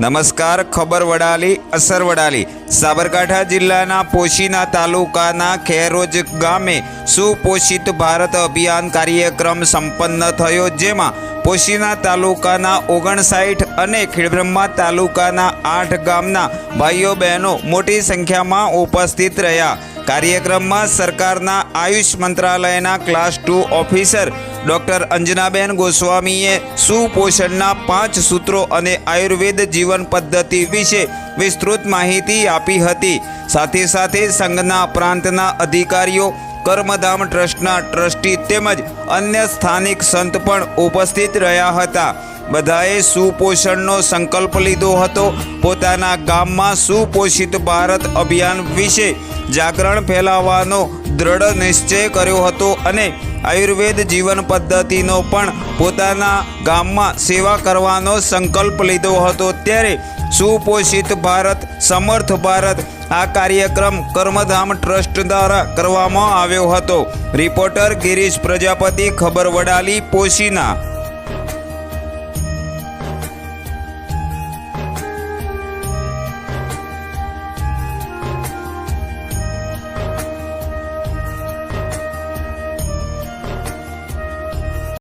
નમસ્કાર, ખબર વડાલી, અસર વડાલી. સાબરકાંઠા જિલ્લાના પોશીના તાલુકાના ખેરોજ ગામે સુપોષિત ભારત અભિયાન કાર્યક્રમ સંપન્ન થયો, જેમાં પોશીના તાલુકાના ઓગણસાઠ અને ખીડબ્રહ્મા તાલુકાના આઠ ગામના ભાઈઓ બહેનો મોટી સંખ્યામાં ઉપસ્થિત રહ્યા. કાર્યક્રમમાં સરકારના આયુષ મંત્રાલયના ક્લાસ ટુ ઓફિસર ડોક્ટર અંજનાબેન ગોસ્વામીએ સુપોષણના પાંચ સૂત્રો અને આયુર્વેદ જીવન પદ્ધતિ વિશે વિસ્તૃત માહિતી આપી હતી. સાથે સાથે સંઘના પ્રાંતના અધિકારીઓ, કર્મધામ ટ્રસ્ટના ટ્રસ્ટી તેમજ અન્ય સ્થાનિક સંત પણ ઉપસ્થિત રહ્યા હતા. બધાએ સુપોષણનો સંકલ્પ લીધો હતો. પોતાના ગામમાં સુપોષિત ભારત અભિયાન વિશે જાગરણ ફેલાવવાનો દ્રઢ નિશ્ચય કર્યો હતો અને આયુર્વેદ જીવન પદ્ધતિનો પણ પોતાના ગામમાં સેવા કરવાનો સંકલ્પ લીધો હતો. ત્યારે સુપોષિત ભારત, સમર્થ ભારત આ કાર્યક્રમ કર્મધામ ટ્રસ્ટ દ્વારા કરવામાં આવ્યો હતો. રિપોર્ટર ગિરીશ પ્રજાપતિ, ખબર વડાલી, પોશીના